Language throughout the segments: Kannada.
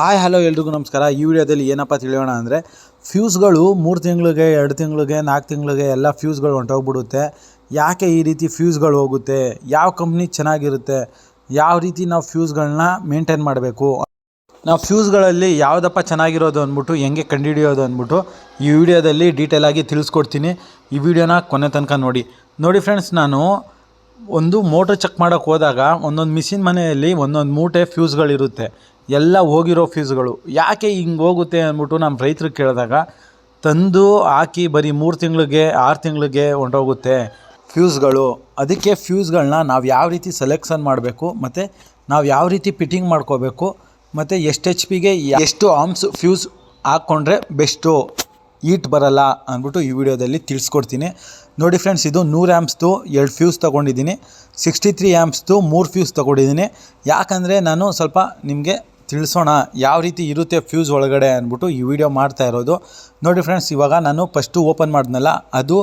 ಹಾಯ್, ಹಲೋ ಎಲ್ರಿಗೂ ನಮಸ್ಕಾರ. ಈ ವಿಡಿಯೋದಲ್ಲಿ ಏನಪ್ಪ ತಿಳಿಯೋಣ ಅಂದರೆ, ಫ್ಯೂಸ್ಗಳು ಮೂರು ತಿಂಗಳಿಗೆ, ಎರಡು ತಿಂಗಳಿಗೆ, ನಾಲ್ಕು ತಿಂಗಳಿಗೆ ಎಲ್ಲ ಫ್ಯೂಸ್ಗಳು ಹೊಂಟೋಗ್ಬಿಡುತ್ತೆ. ಯಾಕೆ ಈ ರೀತಿ ಫ್ಯೂಸ್ಗಳು ಹೋಗುತ್ತೆ? ಯಾವ ಕಂಪ್ನಿ ಚೆನ್ನಾಗಿರುತ್ತೆ? ಯಾವ ರೀತಿ ನಾವು ಫ್ಯೂಸ್ಗಳನ್ನ ಮೇಂಟೈನ್ ಮಾಡಬೇಕು? ನಾವು ಫ್ಯೂಸ್ಗಳಲ್ಲಿ ಯಾವುದಪ್ಪ ಚೆನ್ನಾಗಿರೋದು ಅಂದ್ಬಿಟ್ಟು, ಹೆಂಗೆ ಕಂಡುಹಿಡಿಯೋದು ಅಂದ್ಬಿಟ್ಟು ಈ ವಿಡಿಯೋದಲ್ಲಿ ಡೀಟೇಲಾಗಿ ತಿಳಿಸ್ಕೊಡ್ತೀನಿ. ಈ ವಿಡಿಯೋನ ಕೊನೆ ತನಕ ನೋಡಿ. ನೋಡಿ ಫ್ರೆಂಡ್ಸ್ ನಾನು ಒಂದು ಮೋಟ್ರ್ ಚೆಕ್ ಮಾಡೋಕ್ಕೆ ಹೋದಾಗ, ಒಂದೊಂದು ಮಿಷಿನ್ ಮನೆಯಲ್ಲಿ ಒಂದೊಂದು ಮೂಟೆ ಫ್ಯೂಸ್ಗಳಿರುತ್ತೆ. ಎಲ್ಲ ಹೋಗಿರೋ ಫೀಸ್ಗಳು. ಯಾಕೆ ಹಿಂಗೆ ಹೋಗುತ್ತೆ ಅಂದ್ಬಿಟ್ಟು ನಮ್ಮ ರೈತ್ರಿಗೆ ಕೇಳಿದಾಗ, ತಂದು ಹಾಕಿ ಬರೀ ಮೂರು ತಿಂಗಳಿಗೆ, ಆರು ತಿಂಗಳಿಗೆ ಹೊಂಟೋಗುತ್ತೆ ಫ್ಯೂಸ್ಗಳು. ಅದಕ್ಕೆ ಫ್ಯೂಸ್ಗಳನ್ನ ನಾವು ಯಾವ ರೀತಿ ಸೆಲೆಕ್ಷನ್ ಮಾಡಬೇಕು, ಮತ್ತು ನಾವು ಯಾವ ರೀತಿ ಫಿಟ್ಟಿಂಗ್ ಮಾಡ್ಕೋಬೇಕು, ಮತ್ತು ಎಷ್ಟು ಎಚ್ ಪಿಗೆ ಎಷ್ಟು ಆಮ್ಸ್ ಫ್ಯೂಸ್ ಹಾಕ್ಕೊಂಡ್ರೆ ಬೆಸ್ಟು. ಈಟ್ ಬರಲ್ಲ ಅಂದ್ಬಿಟ್ಟು ಈ ವಿಡಿಯೋದಲ್ಲಿ ತಿಳಿಸ್ಕೊಡ್ತೀನಿ. ನೋಡಿ ಫ್ರೆಂಡ್ಸ್, ಇದು ನೂರು ಆ್ಯಮ್ಸ್ದು ಎರಡು ಫ್ಯೂಸ್ ತೊಗೊಂಡಿದ್ದೀನಿ. ಸಿಕ್ಸ್ಟಿ ತ್ರೀ ಆ್ಯಮ್ಸ್ದು ಮೂರು ಫ್ಯೂಸ್ ತೊಗೊಂಡಿದ್ದೀನಿ. ಯಾಕಂದರೆ ನಾನು ಸ್ವಲ್ಪ ನಿಮಗೆ ತಿಳಿಸೋಣ ಯಾವ ರೀತಿ ಇರುತ್ತೆ ಫ್ಯೂಸ್ ಒಳಗಡೆ ಅಂದ್ಬಿಟ್ಟು ಈ ವಿಡಿಯೋ ಮಾಡ್ತಾ ಇರೋದು. ನೋಡಿ ಫ್ರೆಂಡ್ಸ್ ಇವಾಗ ನಾನು ಫಸ್ಟು ಓಪನ್ ಮಾಡಿದ್ನಲ್ಲ, ಅದು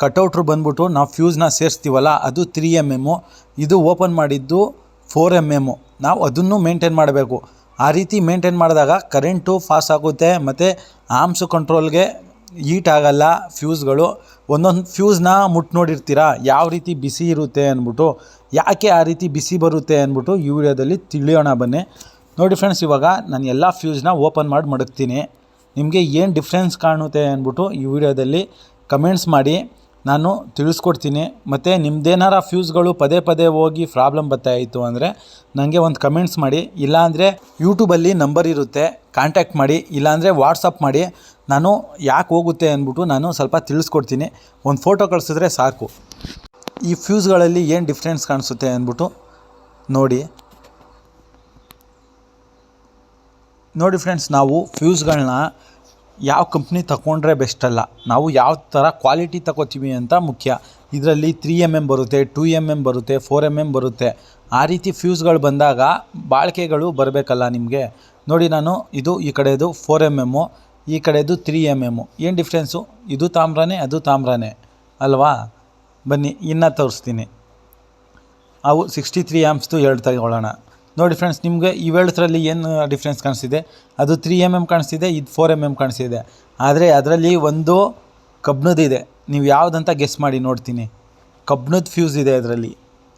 ಕಟೌಟ್ರು ಬಂದ್ಬಿಟ್ಟು ನಾವು ಫ್ಯೂಸ್ನ ಸೇರಿಸ್ತೀವಲ್ಲ, ಅದು ತ್ರೀ ಎಂ ಎಮ್ಮು ಇದು ಓಪನ್ ಮಾಡಿದ್ದು ಫೋರ್ ಎಂ ಎಮ್ಮು ನಾವು ಅದನ್ನು ಮೇಂಟೈನ್ ಮಾಡಬೇಕು. ಆ ರೀತಿ ಮೇಂಟೈನ್ ಮಾಡಿದಾಗ ಕರೆಂಟು ಫಾಸ್ ಆಗುತ್ತೆ, ಮತ್ತು ಆಮ್ಸು ಕಂಟ್ರೋಲ್ಗೆ ಹೀಟ್ ಆಗಲ್ಲ ಫ್ಯೂಸ್ಗಳು ಒಂದೊಂದು ಫ್ಯೂಸ್ನ ಮುಟ್ಟು ನೋಡಿರ್ತೀರಾ, ಯಾವ ರೀತಿ ಬಿಸಿ ಇರುತ್ತೆ ಅಂದ್ಬಿಟ್ಟು, ಯಾಕೆ ಆ ರೀತಿ ಬಿಸಿ ಬರುತ್ತೆ ಅಂದ್ಬಿಟ್ಟು ಈ ವಿಡಿಯೋದಲ್ಲಿ ತಿಳಿಯೋಣ ಬನ್ನಿ. ನೋಡಿ ಫ್ರೆಂಡ್ಸ್ ಇವಾಗ ನಾನು ಎಲ್ಲ ಫ್ಯೂಸ್ನ ಓಪನ್ ಮಾಡಿ ಮಡಗ್ತೀನಿ ನಿಮಗೆ ಏನು ಡಿಫ್ರೆನ್ಸ್ ಕಾಣುತ್ತೆ ಅಂದ್ಬಿಟ್ಟು ಈ ವಿಡಿಯೋದಲ್ಲಿ ಕಮೆಂಟ್ಸ್ ಮಾಡಿ, ನಾನು ತಿಳಿಸ್ಕೊಡ್ತೀನಿ. ಮತ್ತು ನಿಮ್ಮದೇನಾರ ಫ್ಯೂಸ್ಗಳು ಪದೇ ಪದೇ ಹೋಗಿ ಪ್ರಾಬ್ಲಮ್ ಬರ್ತಾಯಿತ್ತು ಅಂದರೆ ನನಗೆ ಒಂದು ಕಮೆಂಟ್ಸ್ ಮಾಡಿ ಇಲ್ಲಾಂದರೆ ಯೂಟ್ಯೂಬಲ್ಲಿ ನಂಬರ್ ಇರುತ್ತೆ ಕಾಂಟ್ಯಾಕ್ಟ್ ಮಾಡಿ ಇಲ್ಲಾಂದರೆ ವಾಟ್ಸಪ್ ಮಾಡಿ, ನಾನು ಯಾಕೆ ಹೋಗುತ್ತೆ ಅಂದ್ಬಿಟ್ಟು ನಾನು ಸ್ವಲ್ಪ ತಿಳಿಸ್ಕೊಡ್ತೀನಿ. ಒಂದು ಫೋಟೋ ಕಳಿಸಿದ್ರೆ ಸಾಕು. ಈ ಫ್ಯೂಸ್ಗಳಲ್ಲಿ ಏನು ಡಿಫ್ರೆನ್ಸ್ ಕಾಣಿಸುತ್ತೆ ಅಂದ್ಬಿಟ್ಟು ನೋಡಿ. ನೋಡಿ ಫ್ರೆಂಡ್ಸ್ ನಾವು ಫ್ಯೂಸ್ಗಳನ್ನ ಯಾವ ಕಂಪ್ನಿ ತಗೊಂಡ್ರೆ ಬೆಸ್ಟ್ ಅಲ್ಲ. ನಾವು ಯಾವ ಥರ ಕ್ವಾಲಿಟಿ ತಗೋತೀವಿ ಅಂತ ಮುಖ್ಯ. ಇದರಲ್ಲಿ ತ್ರೀ ಎಂ ಎಂ ಬರುತ್ತೆ ಟೂ ಎಂ ಎಂ ಬರುತ್ತೆ ಫೋರ್ ಎಂ ಎಂ ಬರುತ್ತೆ. ಆ ರೀತಿ ಫ್ಯೂಸ್ಗಳು ಬಂದಾಗ ಬಾಳಿಕೆಗಳು ಬರಬೇಕಲ್ಲ ನಿಮಗೆ. ನೋಡಿ ನಾನು, ಇದು ಈ ಕಡೆದು ಫೋರ್ ಎಂ ಎಮ್ಮು ಈ ಕಡೆದು ತ್ರೀ ಎಂ ಎಮ್ಮು ಏನು ಡಿಫ್ರೆನ್ಸು ಇದು ತಾಮ್ರನೇ, ಅದು ತಾಮ್ರನೇ. ಅಲ್ವಾ? ಬನ್ನಿ, ಇನ್ನೂ ತೋರಿಸ್ತೀನಿ. ಅವು ಸಿಕ್ಸ್ಟಿ ತ್ರೀ ಆ್ಯಮ್ಸ್ದು ಎರಡು ತಗೊಳ್ಳೋಣ ನೋಡಿ ಫ್ರೆಂಡ್ಸ್ ನಿಮಗೆ ಇವೆರಡರಲ್ಲಿ ಏನು ಡಿಫ್ರೆನ್ಸ್ ಕಾಣಿಸ್ತಿದೆ? ಅದು ತ್ರೀ ಎಂ ಎಂ ಕಾಣಿಸ್ತಿದೆ, ಇದು ಫೋರ್ ಎಂ ಎಂ ಕಾಣಿಸ್ತಿದೆ. ಆದರೆ ಅದರಲ್ಲಿ ಒಂದು ಕಬ್ಣದಿದೆ ನೀವು ಯಾವುದಂತ ಗೆಸ್ ಮಾಡಿ ನೋಡ್ತೀನಿ. ಕಬ್ಬಿಣದ ಫ್ಯೂಸ್ ಇದೆ ಅದರಲ್ಲಿ.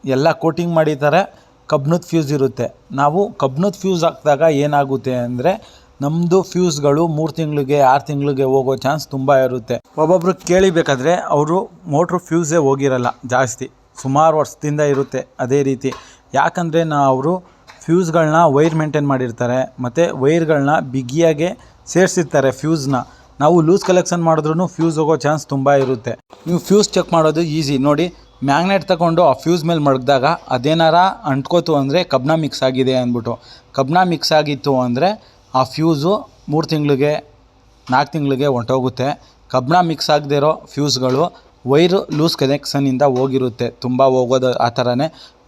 ಎಲ್ಲ ಕೋಟಿಂಗ್ ಮಾಡಿದ್ದಾರೆ ಕಬ್ಬಿಣದ ಫ್ಯೂಸ್ ಇರುತ್ತೆ. ನಾವು ಕಬ್ಬಿಣದ ಫ್ಯೂಸ್ ಹಾಕಿದಾಗ ಏನಾಗುತ್ತೆ ಅಂದರೆ ನಮ್ಮದು ಫ್ಯೂಸ್ಗಳು ಮೂರು ತಿಂಗಳಿಗೆ, ಆರು ತಿಂಗಳಿಗೆ ಹೋಗೋ ಚಾನ್ಸ್ ತುಂಬ ಇರುತ್ತೆ. ಒಬ್ಬೊಬ್ರು ಕೇಳಿಬೇಕಾದ್ರೆ ಅವರು ಮೋಟ್ರು ಫ್ಯೂಸೇ ಹೋಗಿರಲ್ಲ, ಜಾಸ್ತಿ. ಸುಮಾರು ವರ್ಷದಿಂದ ಇರುತ್ತೆ ಅದೇ ರೀತಿ. ಯಾಕಂದರೆ ನಾ ಅವರು ಫ್ಯೂಸ್ಗಳನ್ನ ವೈರ್ ಮೇಂಟೈನ್ ಮಾಡಿರ್ತಾರೆ, ಮತ್ತು ವೈರ್ಗಳನ್ನ ಬಿಗಿಯಾಗೆ ಸೇರಿಸಿರ್ತಾರೆ ಫ್ಯೂಸ್ನ. ನಾವು ಲೂಸ್ ಕಲೆಕ್ಷನ್ ಮಾಡಿದ್ರೂ ಫ್ಯೂಸ್ ಹೋಗೋ ಚಾನ್ಸ್ ತುಂಬ ಇರುತ್ತೆ. ನೀವು ಫ್ಯೂಸ್ ಚೆಕ್ ಮಾಡೋದು ಈಸಿ. ನೋಡಿ, ಮ್ಯಾಗ್ನೆಟ್ ತಗೊಂಡು ಆ ಫ್ಯೂಸ್ ಮೇಲೆ ಮಡಗಿದಾಗ ಅದೇನಾರ ಅಂಟ್ಕೋತು ಅಂದರೆ ಕಬ್ಣ ಮಿಕ್ಸ್ ಆಗಿದೆ ಅಂದ್ಬಿಟ್ಟು. ಕಬ್ಣ ಮಿಕ್ಸ್ ಆಗಿತ್ತು ಅಂದರೆ ಆ ಫ್ಯೂಸು ಮೂರು ತಿಂಗಳಿಗೆ, ನಾಲ್ಕು ತಿಂಗಳಿಗೆ ಹೊಂಟೋಗುತ್ತೆ. ಕಬ್ಣ ಮಿಕ್ಸ್ ಆಗದೇ ಇರೋ ಫ್ಯೂಸ್ಗಳು ವೈರು ಲೂಸ್ ಕನೆಕ್ಷನಿಂದ ಹೋಗಿರುತ್ತೆ. ತುಂಬ ಹೋಗೋದು ಆ ಥರನೇ.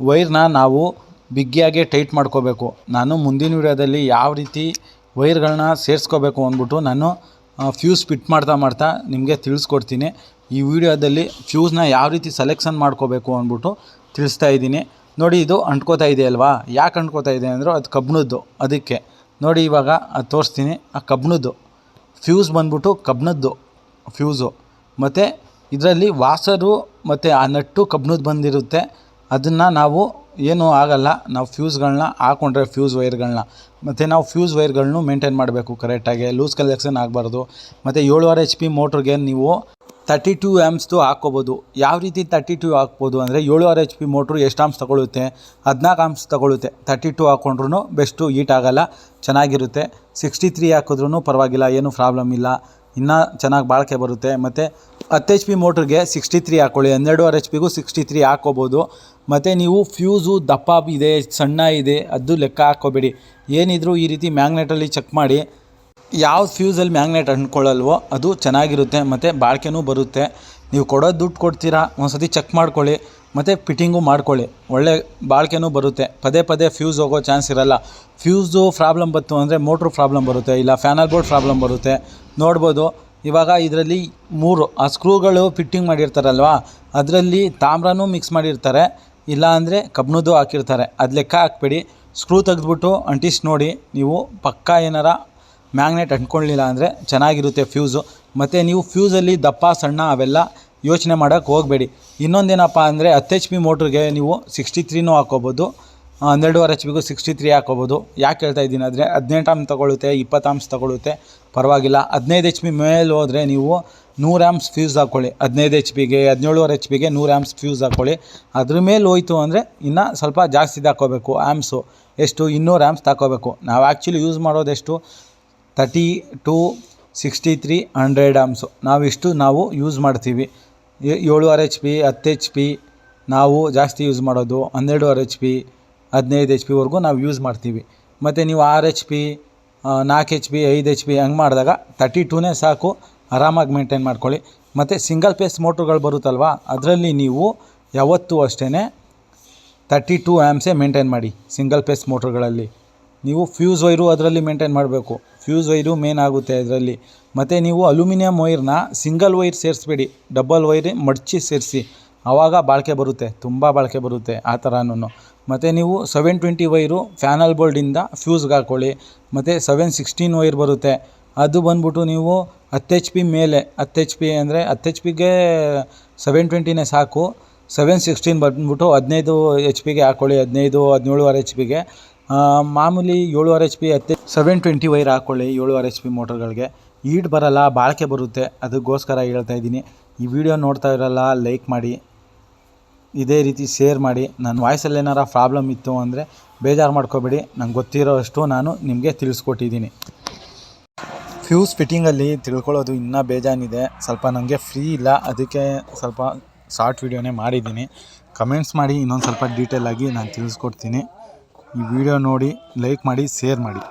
ವೈರ್ನ ನಾವು ಬಿಗಿಯಾಗೆ ಟೈಟ್ ಮಾಡ್ಕೋಬೇಕು. ನಾನು ಮುಂದಿನ ವೀಡಿಯೋದಲ್ಲಿ ಯಾವ ರೀತಿ ವೈರ್ಗಳನ್ನ ಸೇರಿಸ್ಕೋಬೇಕು ಅಂದ್ಬಿಟ್ಟು ನಾನು ಫ್ಯೂಸ್ ಫಿಟ್ ಮಾಡ್ತಾ ಮಾಡ್ತಾ ನಿಮಗೆ ತಿಳಿಸ್ಕೊಡ್ತೀನಿ. ಈ ವಿಡಿಯೋದಲ್ಲಿ ಫ್ಯೂಸ್ನ ಯಾವ ರೀತಿ ಸೆಲೆಕ್ಷನ್ ಮಾಡ್ಕೋಬೇಕು ಅಂದ್ಬಿಟ್ಟು ತಿಳಿಸ್ತಾ ಇದ್ದೀನಿ. ನೋಡಿ, ಇದು ಅಂಟ್ಕೋತಾ ಇದೆ ಅಲ್ವಾ? ಯಾಕೆ ಅಂಟ್ಕೋತಾ ಇದೆ ಅಂದರೆ ಅದು ಕಬ್ಬಣದ್ದು. ಅದಕ್ಕೆ ನೋಡಿ, ಇವಾಗ ಅದು ತೋರಿಸ್ತೀನಿ. ಆ ಕಬ್ಬಣದ್ದು. ಫ್ಯೂಸ್ ಬಂದ್ಬಿಟ್ಟು ಕಬ್ಬಣದ್ದು. ಫ್ಯೂಸು. ಮತ್ತು ಇದರಲ್ಲಿ ವಾಸರು ಮತ್ತು ಆ ನಟ್ಟು ಕಬ್ಬಣದ್ದು ಬಂದಿರುತ್ತೆ. ಅದನ್ನು ನಾವು ಏನೂ ಆಗಲ್ಲ. ನಾವು ಫ್ಯೂಸ್ಗಳನ್ನ ಹಾಕ್ಕೊಂಡ್ರೆ ಫ್ಯೂಸ್ ವೈರ್ಗಳನ್ನ. ಮತ್ತು ನಾವು ಫ್ಯೂಸ್ ವೈರ್ಗಳನ್ನು ಮೇಂಟೈನ್ ಮಾಡಬೇಕು ಕರೆಕ್ಟಾಗಿ ಲೂಸ್ ಕಲೆಕ್ಷನ್ ಆಗಬಾರ್ದು. ಮತ್ತು ಏಳುವರೆ ಎಚ್ ಪಿ ಮೋಟ್ರಿಗೆ ನೀವು ತರ್ಟಿ ಟು ಆ್ಯಮ್ಸ್ದು ಹಾಕ್ಕೋಬೋದು. ಯಾವ ರೀತಿ ತರ್ಟಿ ಟು ಹಾಕ್ಬೋದು ಅಂದರೆ ಏಳುವರೆ ಎಚ್ ಪಿ ಮೋಟ್ರು ಎಷ್ಟು ಆಮ್ಸ್ ತೊಗೊಳುತ್ತೆ? ಹದಿನಾಲ್ಕು ಆಮ್ಸ್ ತೊಗೊಳುತ್ತೆ. ತರ್ಟಿ ಟು ಹಾಕ್ಕೊಂಡ್ರೂ ಬೆಸ್ಟು ಹೀಟ್ ಆಗೋಲ್ಲ. ಚೆನ್ನಾಗಿರುತ್ತೆ. ಸಿಕ್ಸ್ಟಿ ತ್ರೀ ಹಾಕಿದ್ರೂ ಪರವಾಗಿಲ್ಲ. ಏನೂ ಪ್ರಾಬ್ಲಮ್ ಇಲ್ಲ. ಇನ್ನೂ ಚೆನ್ನಾಗಿ ಬಾಳಿಕೆ ಬರುತ್ತೆ. ಮತ್ತು ಹತ್ತು ಎಚ್ ಪಿ ಮೋಟ್ರಿಗೆ ಸಿಕ್ಸ್ಟಿ ತ್ರೀ ಹಾಕ್ಕೊಳ್ಳಿ ಹನ್ನೆರಡುವರೆ ಎಚ್ ಪಿಗೂ ಸಿಕ್ಸ್ಟಿ ತ್ರೀ ಹಾಕ್ಕೋಬೋದು ಮತ್ತು ನೀವು ಫ್ಯೂಸು, ದಪ್ಪ ಇದೆ, ಸಣ್ಣ ಇದೆ, ಅದು ಲೆಕ್ಕ ಹಾಕ್ಕೋಬೇಡಿ. ಏನಿದ್ರು ಈ ರೀತಿ ಮ್ಯಾಗ್ನೆಟಲ್ಲಿ ಚೆಕ್ ಮಾಡಿ. ಯಾವ ಫ್ಯೂಸಲ್ಲಿ ಮ್ಯಾಗ್ನೆಟ್ ಅಂಟ್ಕೊಳ್ಳಲ್ವೋ ಅದು ಚೆನ್ನಾಗಿರುತ್ತೆ, ಮತ್ತು ಬಾಳ್ಕೆನೂ ಬರುತ್ತೆ. ನೀವು ಕೊಡೋ ದುಡ್ಡು ಕೊಡ್ತೀರಾ, ಒಂದ್ಸತಿ ಚೆಕ್ ಮಾಡ್ಕೊಳ್ಳಿ, ಮತ್ತು ಫಿಟ್ಟಿಂಗು ಮಾಡ್ಕೊಳ್ಳಿ. ಒಳ್ಳೆ ಬಾಳ್ಕೆನೂ ಬರುತ್ತೆ. ಪದೇ ಪದೇ ಫ್ಯೂಸ್ ಹೋಗೋ ಚಾನ್ಸ್ ಇರಲ್ಲ. ಫ್ಯೂಸು ಪ್ರಾಬ್ಲಮ್ ಬಂತು ಅಂದರೆ ಮೋಟ್ರು ಪ್ರಾಬ್ಲಮ್ ಬರುತ್ತೆ, ಇಲ್ಲ ಫ್ಯಾನಲ್ ಬೋರ್ಡ್ ಪ್ರಾಬ್ಲಮ್ ಬರುತ್ತೆ. ನೋಡ್ಬೋದು. ಇವಾಗ ಇದರಲ್ಲಿ ಮೂರು, ಆ ಸ್ಕ್ರೂಗಳು ಫಿಟ್ಟಿಂಗ್ ಮಾಡಿರ್ತಾರಲ್ವಾ, ಅದರಲ್ಲಿ ತಾಮ್ರನೂ ಮಿಕ್ಸ್ ಮಾಡಿರ್ತಾರೆ ಇಲ್ಲ ಅಂದರೆ ಕಬ್ಬಿಣದ್ದು ಹಾಕಿರ್ತಾರೆ. ಅದು ಲೆಕ್ಕ ಹಾಕ್ಬೇಡಿ. ಸ್ಕ್ರೂ ತೆಗೆದ್ಬಿಟ್ಟು ಅಂಟಿಸಿ ನೋಡಿ, ನೀವು ಪಕ್ಕಾ ಏನಾರ ಮ್ಯಾಗ್ನೆಟ್ ಅಂಟ್ಕೊಳ್ಳಿಲ್ಲ ಅಂದರೆ ಚೆನ್ನಾಗಿರುತ್ತೆ ಫ್ಯೂಸು ಮತ್ತು ನೀವು ಫ್ಯೂಸಲ್ಲಿ ದಪ್ಪ, ಸಣ್ಣ ಅವೆಲ್ಲ ಯೋಚನೆ ಮಾಡೋಕ್ಕೆ ಹೋಗಬೇಡಿ. ಇನ್ನೊಂದೇನಪ್ಪ ಅಂದರೆ ಹತ್ತು ಎಚ್ ಪಿ ಮೋಟ್ರಿಗೆ ನೀವು ಸಿಕ್ಸ್ಟಿ ತ್ರೀನೂ ಹಾಕ್ಕೋಬೋದು ಹನ್ನೆರಡುವರೆ ಎಚ್ ಪಿಗೂ ಸಿಕ್ಸ್ಟಿ ತ್ರೀ ಹಾಕ್ಕೋಬೋದು ಯಾಕೆ ಹೇಳ್ತಾ ಇದ್ದೀನಿ ಅಂದರೆ ಹದಿನೆಂಟು ಆಮ್ಸ್ ತೊಗೊಳುತ್ತೆ ಇಪ್ಪತ್ತು ಆಮ್ಸ್ ತಗೊಳುತ್ತೆ ಪರವಾಗಿಲ್ಲ. ಹದಿನೈದು ಎಚ್ ಪಿ ಮೇಲೆ ಹೋದರೆ ನೀವು ನೂರು ಆ್ಯಮ್ಸ್ ಫ್ಯೂಸ್ ಹಾಕ್ಕೊಳ್ಳಿ ಹದಿನೈದು ಎಚ್ ಪಿಗೆ ಹದಿನೇಳುವರೆ ಎಚ್ ಪಿಗೆ ನೂರು ಆ್ಯಮ್ಸ್ ಫ್ಯೂಸ್ ಹಾಕ್ಕೊಳ್ಳಿ ಅದ್ರ ಮೇಲೆ ಹೋಯಿತು ಅಂದರೆ ಇನ್ನು ಸ್ವಲ್ಪ ಜಾಸ್ತಿ ಹಾಕ್ಕೋಬೇಕು ಆ್ಯಮ್ಸು ಎಷ್ಟು? ಇನ್ನೂರು ಆ್ಯಮ್ಸ್ ತಗೋಬೇಕು ನಾವು actually use ಮಾಡೋದೆಷ್ಟು thirty two sixty three hundred amps ನಾವಿಷ್ಟು ನಾವು ಯೂಸ್ ಮಾಡ್ತೀವಿ. ಏಳು ಏಳುವರೆ ಎಚ್ ಪಿ ಹತ್ತು ಎಚ್ ಪಿ ನಾವು ಜಾಸ್ತಿ ಯೂಸ್ ಮಾಡೋದು. ಹನ್ನೆರಡುವರೆ ಎಚ್ ಪಿ ಹದಿನೈದು ಎಚ್ ಪಿವರೆಗೂ ನಾವು ಯೂಸ್ ಮಾಡ್ತೀವಿ. ಮತ್ತು ನೀವು ಆರು ಎಚ್ ಪಿ ನಾಲ್ಕು ಎಚ್ ಪಿ ಐದು ಎಚ್ ಪಿ ಹಂಗೆ ಮಾಡಿದಾಗ ತರ್ಟಿ ಟೂನೇ ಸಾಕು. ಆರಾಮಾಗಿ ಮೇಂಟೈನ್ ಮಾಡ್ಕೊಳ್ಳಿ. ಮತ್ತು ಸಿಂಗಲ್ ಪೇಸ್ ಮೋಟ್ರ್ಗಳು ಬರುತ್ತಲ್ವ? ಅದರಲ್ಲಿ ನೀವು ಯಾವತ್ತೂ ಅಷ್ಟೇ ತರ್ಟಿ ಟೂ ಆ್ಯಮ್ಸೇ ಮೇಂಟೈನ್ ಮಾಡಿ ಸಿಂಗಲ್ ಪೇಸ್ ಮೋಟ್ರ್ಗಳಲ್ಲಿ ನೀವು ಫ್ಯೂಸ್ ವೈರು ಅದರಲ್ಲಿ ಮೇಂಟೈನ್ ಮಾಡಬೇಕು. ಫ್ಯೂಸ್ ವೈರು ಮೇನ್ ಆಗುತ್ತೆ ಅದರಲ್ಲಿ. ಮತ್ತು ನೀವು ಅಲ್ಯೂಮಿನಿಯಂ ವೈರ್ನ ಸಿಂಗಲ್ ವೈರ್ ಸೇರಿಸ್ಬೇಡಿ. ಡಬಲ್ ವೈರ್ ಮಡಚಿ ಸೇರಿಸಿ. ಆವಾಗ ಬಾಳಿಕೆ ಬರುತ್ತೆ. ತುಂಬ ಬಾಳಿಕೆ ಬರುತ್ತೆ ಆ ಥರನೂ ಮತ್ತು ನೀವು ಸೆವೆನ್ ಟ್ವೆಂಟಿ ವೈರು ಫ್ಯಾನಲ್ ಬೋಲ್ಡಿಂದ ಫ್ಯೂಸ್ಗೆ ಹಾಕ್ಕೊಳ್ಳಿ ಮತ್ತು ಸೆವೆನ್ ಸಿಕ್ಸ್ಟೀನ್ ವೈರ್ ಬರುತ್ತೆ. ಅದು ಬಂದ್ಬಿಟ್ಟು ನೀವು ಹತ್ತು ಎಚ್ ಪಿ ಮೇಲೆ, ಹತ್ತು ಎಚ್ ಪಿ ಅಂದರೆ ಹತ್ತು ಎಚ್ ಪಿಗೆ ಸೆವೆನ್ ಟ್ವೆಂಟಿನೇ ಸಾಕು. ಸೆವೆನ್ ಸಿಕ್ಸ್ಟೀನ್ ಬಂದ್ಬಿಟ್ಟು ಹದಿನೈದು ಎಚ್ ಪಿಗೆ ಹಾಕ್ಕೊಳ್ಳಿ ಹದಿನೈದು, ಹದಿನೇಳುವರೆ ಎಚ್ ಪಿಗೆ ಮಾಮೂಲಿ ಏಳುವರೆ ಎಚ್ ಪಿ ಹತ್ತು ಸೆವೆನ್ ಟ್ವೆಂಟಿ ವೈರ್ ಹಾಕ್ಕೊಳ್ಳಿ ಏಳುವರೆ ಎಚ್ ಪಿ ಮೋಟರ್ಗಳಿಗೆ ಈಟ್ ಬರಲ್ಲ, ಬಾಳಿಕೆ ಬರುತ್ತೆ. ಅದಕ್ಕೋಸ್ಕರ ಹೇಳ್ತಾ ಇದ್ದೀನಿ. ಈ ವಿಡಿಯೋ ನೋಡ್ತಾ ಇರಲ್ಲ ಲೈಕ್ ಮಾಡಿ. ಇದೇ ರೀತಿ ಶೇರ್ ಮಾಡಿ. ನನ್ನ ವಾಯ್ಸಲ್ಲಿ ಏನಾರ ಪ್ರಾಬ್ಲಮ್ ಇತ್ತು ಅಂದರೆ ಬೇಜಾರು ಮಾಡ್ಕೋಬೇಡಿ. ನಂಗೆ ಗೊತ್ತಿರೋಷ್ಟು ನಾನು ನಿಮಗೆ ತಿಳಿಸ್ಕೊಟ್ಟಿದ್ದೀನಿ. ಫ್ಯೂಸ್ ಫಿಟ್ಟಿಂಗಲ್ಲಿ ತಿಳ್ಕೊಳ್ಳೋದು ಇನ್ನೂ ಬೇಜಾನಿದೆ. ಸ್ವಲ್ಪ ನನಗೆ ಫ್ರೀ ಇಲ್ಲ. ಅದಕ್ಕೆ ಸ್ವಲ್ಪ ಶಾರ್ಟ್ ವೀಡಿಯೋನೇ ಮಾಡಿದ್ದೀನಿ. ಕಮೆಂಟ್ಸ್ ಮಾಡಿ, ಇನ್ನೊಂದು ಸ್ವಲ್ಪ ಡೀಟೇಲಾಗಿ ನಾನು ತಿಳಿಸ್ಕೊಡ್ತೀನಿ. ಈ ವಿಡಿಯೋ ನೋಡಿ ಲೈಕ್ ಮಾಡಿ ಶೇರ್ ಮಾಡಿ.